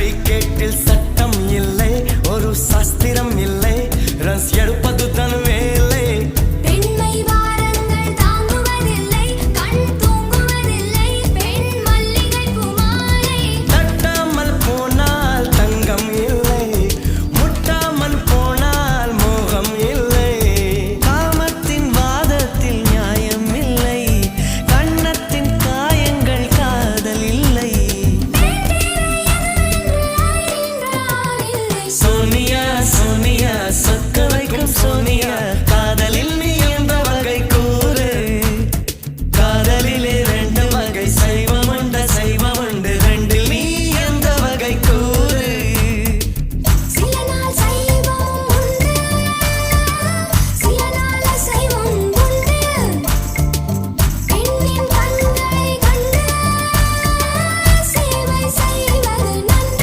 கிரிக்கெட்டில் சட்டம் இல்லை. corazón